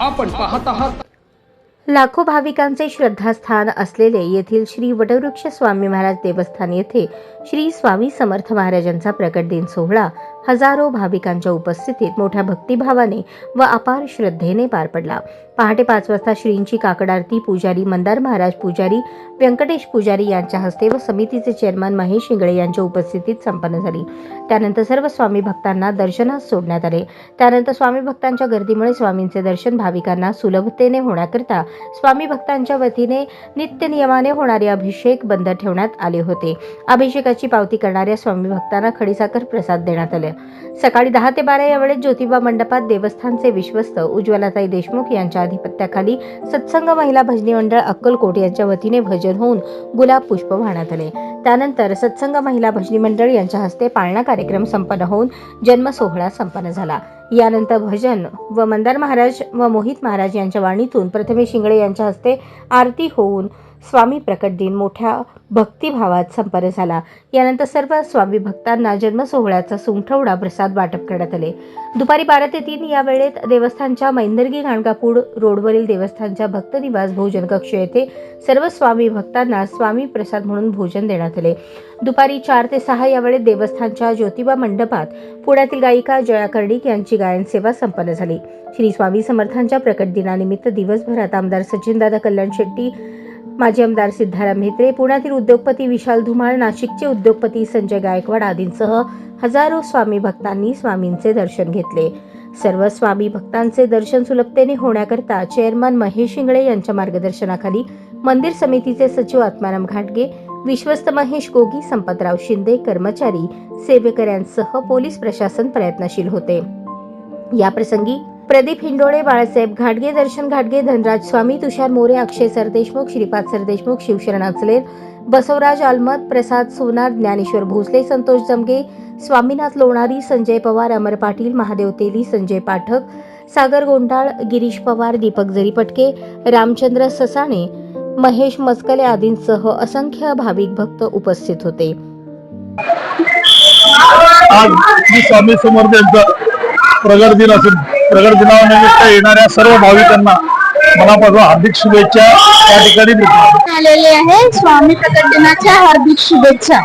आपण पाहत आहात. लाखो भाविकांचे श्रद्धास्थान असलेले येथील श्री वटवृक्ष स्वामी महाराज देवस्थान येथे श्री स्वामी समर्थ महाराजांचा प्रकट दिन सोहळा हजारो भाविकांच्या उपस्थितीत मोठ्या भक्तिभावाने व अपार श्रद्धेने पार पडला. पहाटे पाच वाजता श्रींची काकड आरती पुजारी मंदार महाराज पुजारी व्यंकटेश पुजारी यांच्या हस्ते व समितीचे चेअरमन महेश शिंगळे यांच्या उपस्थितीत संपन्न झाली. त्यानंतर सर्व स्वामी भक्तांना दर्शनास सोडण्यात आले. त्यानंतर स्वामी भक्तांच्या गर्दीमुळे स्वामींचे दर्शन भाविकांना सुलभतेने होण्याकरिता स्वामी भक्तांच्या वतीने नित्य नियमाने होणारे अभिषेक बंद ठेवण्यात आले होते. अभिषेकाची पावती करणाऱ्या स्वामी भक्तांना खडीसाखर प्रसाद देण्यात आले. सकाळी दहा ते बारा या वेळेत ज्योतिबा मंडपात देवस्थानचे विश्वस्त उज्ज्वलाताई देशमुख यांच्या अधिपत्याखाली सत्संग महिला भजनी मंडळ अक्कलकोट यांच्या वतीने भजन होऊन गुलाब पुष्प वाहण्यात आले. त्यानंतर सत्संग महिला भजनी मंडळ यांच्या हस्ते पाळणा कार्यक्रम संपन्न होऊन जन्म सोहळा संपन्न झाला. यानंतर भजन व मंदार महाराज व मोहित महाराज यांच्या वाणीतून प्रथमेश शिंगळे यांच्या हस्ते आरती होऊन स्वामी प्रकट दिन मोठ्या भक्तिभावात संपन्न झाला. यानंतर सर्व स्वामी भक्तांना जन्म सोहळ्याचा सुंठवडा प्रसाद वाटप करण्यात आले. दुपारी बारा ते तीन या वेळेत देवस्थानच्या मैंदर्गी गाणगापूर रोडवरील देवस्थानच्या भक्तनिवास भोजन कक्ष येथे सर्व स्वामी भक्तांना स्वामी प्रसाद म्हणून भोजन देण्यात आले. दुपारी चार ते सहा या वेळेत देवस्थानच्या ज्योतिबा मंडपात पुण्यातील गायिका जया कर्णिक यांची गायन सेवा संपन्न झाली. श्री स्वामी समर्थांच्या प्रकट दिनानिमित्त दिवसभरात आमदार सचिनदादा कल्याण शेट्टी माजी आमदार सिद्धाराम म्हेत्रे पुण्यातील उद्योगपती विशाल धुमाळ नाशिकचे उद्योगपती संजय गायकवाड आदींसह हजारो स्वामी भक्तांनी स्वामींचे दर्शन घेतले. सर्व स्वामी भक्तांचे दर्शन सुलभतेने होण्याकरता चेअरमन महेश शिंगळे यांच्या मार्गदर्शनाखाली मंदिर समितीचे सचिव आत्माराम घाटगे विश्वस्त महेश गोगी संपतराव शिंदे कर्मचारी सेवेकऱ्यांसह पोलीस प्रशासन प्रयत्नशील होते. या प्रसंगी प्रदीप हिंडोळे बाळासाहेब घाटगे दर्शन घाटगे धनराज स्वामी तुषार मोरे अक्षय सरदेशमुख श्रीपाद सरदेशमुख शिवशरण अचलेर बसवराज आलमत प्रसाद सोनार ज्ञानेश्वर भोसले संतोष जमगे स्वामीनाथ लोणारी संजय पवार अमर पाटील महादेव तेली संजय पाठक सागर गोंडाळ गिरीश पवार दीपक जरीपटके रामचंद्र ससाणे महेश मस्कले आदींसह असंख्य भाविक भक्त उपस्थित होते. आज स्वामी समर्थ यांचा प्रगट दिन असेल. प्रगट दिनानिमित्त येणाऱ्या सर्व भाविकांना मनापासून हार्दिक शुभेच्छा या ठिकाणी देतो. आलेले आहे. स्वामी प्रगट दिनाच्या हार्दिक शुभेच्छा.